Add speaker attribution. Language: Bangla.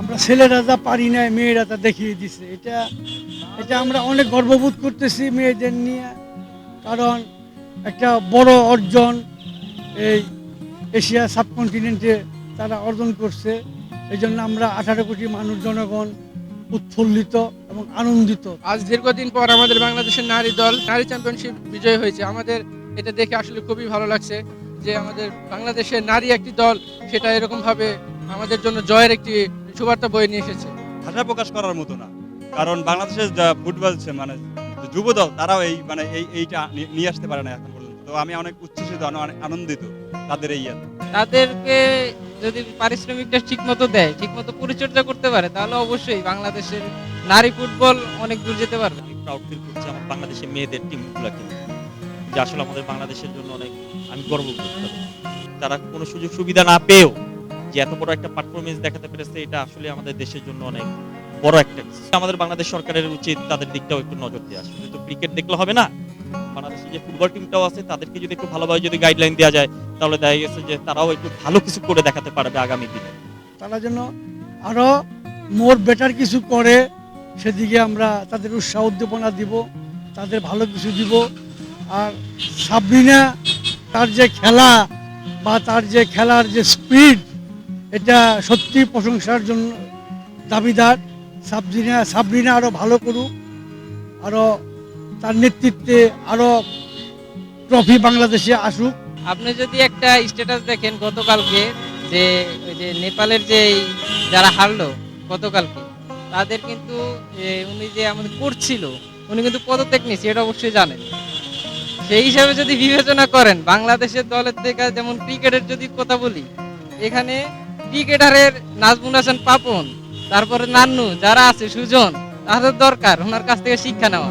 Speaker 1: আমরা ছেলেরা যা পারি না মেয়েরা তা দেখিয়ে দিছে। এটা এটা আমরা অনেক গর্ববোধ করতেছি মেয়েদের নিয়ে, কারণ একটা বড় অর্জন এই এশিয়া সাবকন্টিনেন্টে তারা অর্জন করছে। এই জন্য আমরা আঠারো কোটি মানুষ, জনগণ উৎফুল্লিত এবং আনন্দিত।
Speaker 2: আজ দীর্ঘদিন পর আমাদের বাংলাদেশের নারী দল, নারী চ্যাম্পিয়নশিপ বিজয় হয়েছে। আমাদের এটা দেখে আসলে খুবই ভালো লাগছে যে আমাদের বাংলাদেশের নারী একটি দল, সেটা এরকমভাবে আমাদের জন্য জয়ের একটি সুবার্তা বয়ে নিয়ে এসেছে।
Speaker 3: ভাষা প্রকাশ করার মতো না। কারণ বাংলাদেশের যা ফুটবল ছে- মানে যুব দল তারাও এই মানে এই এইটা নিয়ে আসতে পারে না এখন পর্যন্ত। তো আমি অনেক উচ্ছ্বসিত অনেক আনন্দিত তাদের এই ইয়েতে।
Speaker 4: তাদেরকে যদি পারিশ্রমিকটা ঠিক মতো দেয় ঠিক মতো পরিচর্যা করতে পারে তাহলে অবশ্যই বাংলাদেশের নারী ফুটবল অনেক দূর যেতে পারবে।
Speaker 5: আমি প্রাউড ফিল করছি আমার বাংলাদেশের মেয়েদের টিমগুলোকে যে আসলে আমাদের বাংলাদেশের জন্য অনেক আমি গর্ব করতে পারি তারা কোনো সুযোগ সুবিধা না পেয়েও যে এত বড় একটা পারফরমেন্স দেখাতে পেরেছে, এটা আসলে আমাদের দেশের জন্য অনেক বড় একটা। আমাদের বাংলাদেশ সরকারের উচিত তাদের দিকটাও একটু নজর দেওয়া শুধু তো ক্রিকেট দেখলে হবে না, বাংলাদেশের যে ফুটবল টিমটাও আছে, তাদেরকে যদি একটু ভালোভাবে যদি গাইডলাইন দেওয়া যায়, তাহলে দেখা গেছে যে তারাও একটু ভালো কিছু করে দেখাতে পারবে আগামী দিনে।
Speaker 1: তারা যেন আরও মোর বেটার কিছু করে, সেদিকে আমরা তাদের উৎসাহ উদ্দীপনা দিব, তাদের ভালো কিছু দিব। আর সাবরিনা তার যে খেলা বা তার যে খেলার যে স্পিড এটা সত্যি প্রশংসার জন্য দাবিদার। সাবরিনা সাবরিনা আরও ভালো করুক। আরও তার নেতৃত্বে আরও ট্রফি বাংলাদেশে আসুক।
Speaker 4: আপনি যদি একটা স্ট্যাটাস দেখেন গতকালকে যে যে নেপালের যে যারা হারলো গতকালকে, তাদের কিন্তু উনি যে আমাদের করছিল, উনি কিন্তু পদত্যাগ নিয়েছে, এটা অবশ্যই জানেন। সেই হিসাবে যদি বিবেচনা করেন, বাংলাদেশের দলের থেকে যেমন ক্রিকেটের যদি কথা বলি, এখানে ক্রিকেটারের নাজমুল হাসান পাপন, তারপরে নান্নু, যারা আছে সুজন, তাদের দরকার, ওনার কাছ থেকে শিক্ষা নেওয়া।